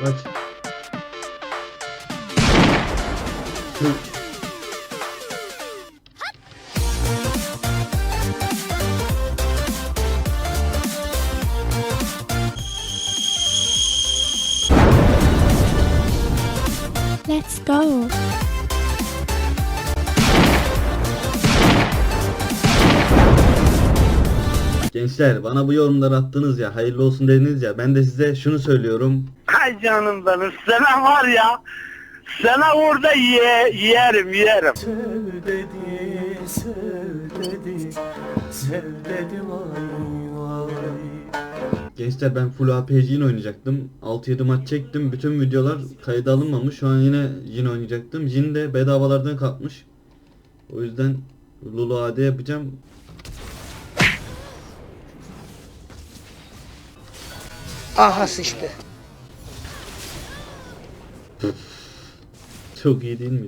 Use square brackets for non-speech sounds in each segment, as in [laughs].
Let's... Let's go! Gençler bana bu yorumları attınız ya hayırlı olsun dediniz ya ben de size şunu söylüyorum. Ay canım benim sana var ya sana orada ye, yerim yerim. Sev dedi, sev dedi, sev dedi. Gençler ben full APC yine oynayacaktım. 6-7 maç çektim. Bütün videolar kayda alınmamış. Şu an yine Jin oynayacaktım. Jin de bedavalardan kalkmış. O yüzden Lulu AD yapacağım. Aha sıçtı. [laughs] Çok iyi değil? Bye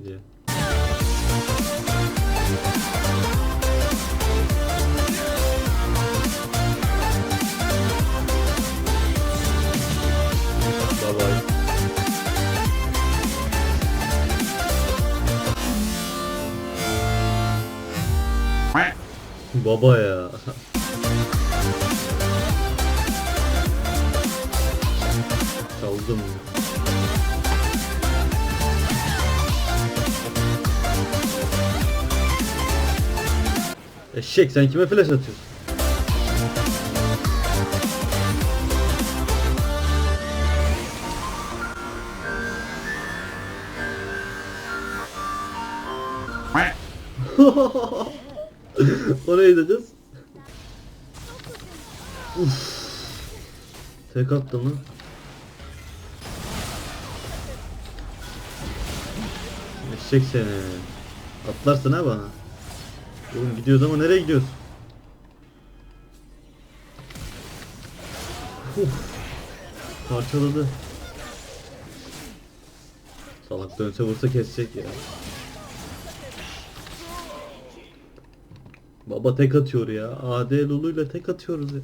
bye. Baba ya. [laughs] Çaldım. Eşek sen kime flash atıyorsun? [laughs] Oraya gideceğiz. Uf. Tek attı mı? Eşek seni. Atlarsın ha bana. Oğlum gidiyoruz ama nereye gidiyoruz? Uf. Parçaladı. Salak dönse vursa kesecek ya. Baba tek atıyor ya. AD Lulu ile tek atıyoruz ya.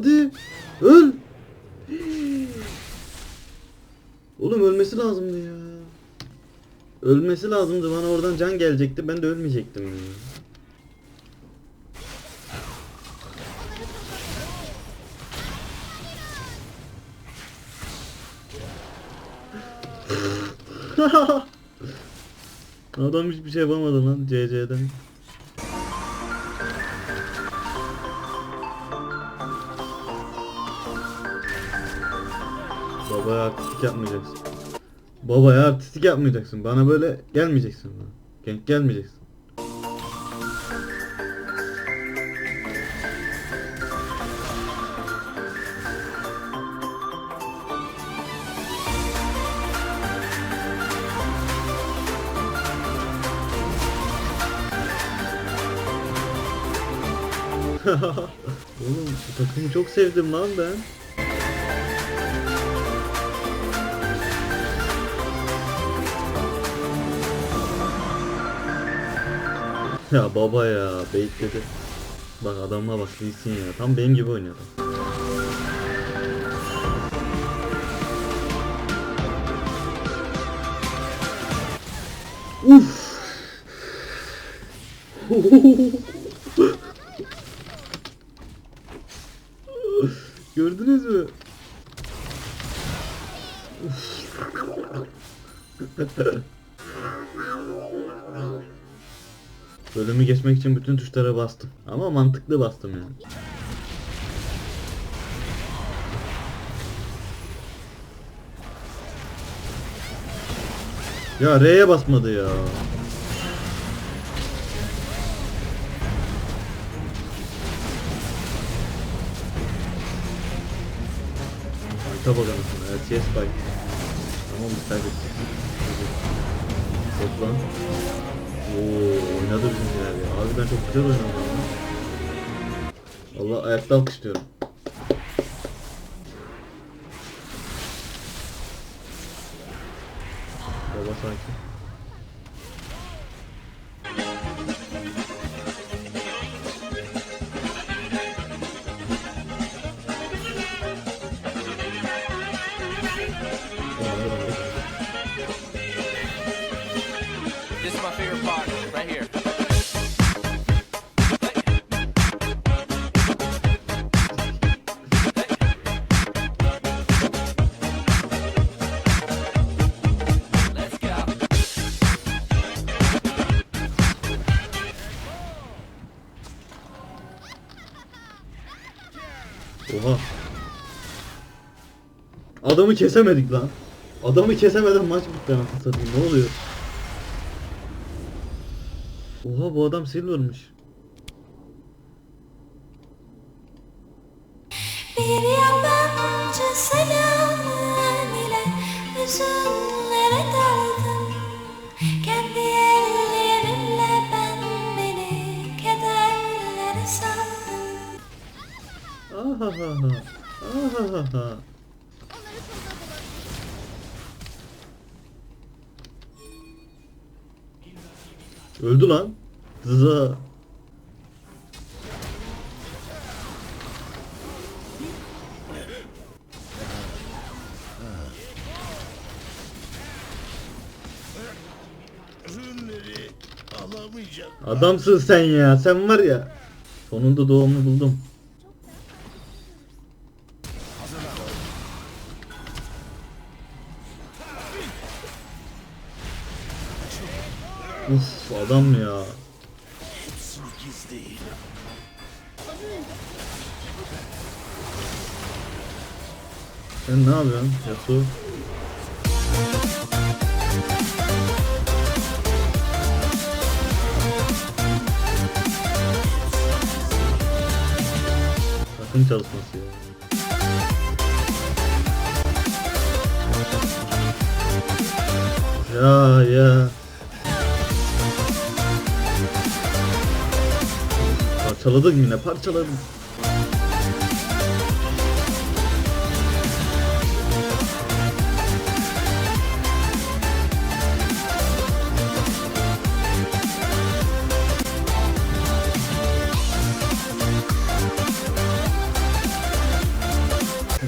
Hadi öl. Oğlum ölmesi lazımdı ya. Ölmesi lazımdı bana oradan can gelecekti ben de ölmeyecektim. [laughs] Adam hiçbir şey yapamadı lan CC'den. Babaya artistik yapmayacaksın. Babaya artistik yapmayacaksın. Bana böyle gelmeyeceksin. Genç gelmeyeceksin. [laughs] Oğlum bu takımı çok sevdim lan ben. [laughs] Ya baba ya baitledi. Bak adamla bak iyisin ya. Tam benim gibi oynuyor. Uf. [laughs] Gördünüz mü? [laughs] Bölümü geçmek için bütün tuşlara bastım. Ama mantıklı bastım yani. Ya R'ye basmadı ya. Harita bak anasını. LCS fight. Tamam biz kaybettik. Toplan. Oo oynadı bizimkiler ya. Abi ben çok güzel oynadım ama. Valla ayakta alkışlıyorum. Baba sanki. Oha. Adamı kesemedik lan. Adamı kesemeden maç bitti anasını satayım. Ne oluyor? Oha bu adam silvermiş. Bir yabancı selamın ile hüzünlere [laughs] Öldü lan. Zıza. Adamsın sen ya. Sen var ya. Sonunda doğumunu buldum. Uf adam ya. Sen ne yapıyorsun Yasuo? Sakın çalışması ya. Ya ya. Parçaladık yine parçaladık.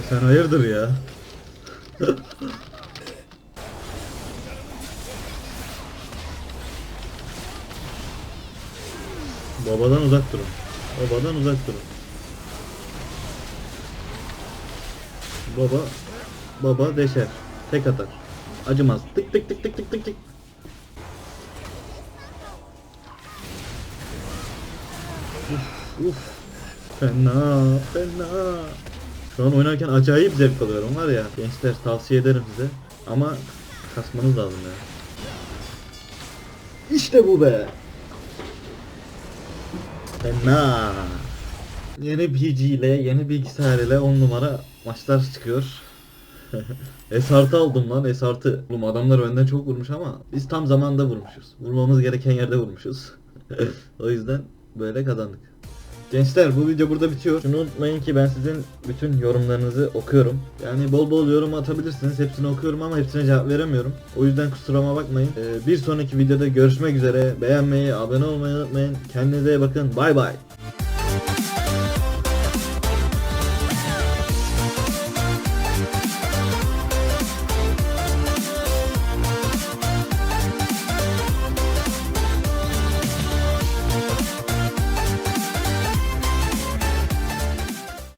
Sen hayırdır ya? [laughs] Babadan uzak durun. Babadan uzak durun. Baba baba deşer. Tek atar. Acımaz. Tık tık tık tık tık tık tık. Uf uf. Fena fena. Şu an oynarken acayip zevk alıyorum var ya. Gençler tavsiye ederim size. Ama kasmanız lazım ya. İşte bu be. Fena. Yeni PC ile, yeni bilgisayar ile 10 numara maçlar çıkıyor. [laughs] S6 aldım lan S6. Oğlum adamlar benden çok vurmuş ama biz tam zamanda vurmuşuz. Vurmamız gereken yerde vurmuşuz. [laughs] o yüzden böyle kazandık. Gençler bu video burada bitiyor. Şunu unutmayın ki ben sizin bütün yorumlarınızı okuyorum. Yani bol bol yorum atabilirsiniz. Hepsini okuyorum ama hepsine cevap veremiyorum. O yüzden kusuruma bakmayın. Ee, bir sonraki videoda görüşmek üzere. Beğenmeyi, abone olmayı unutmayın. Kendinize bakın. Bay bay.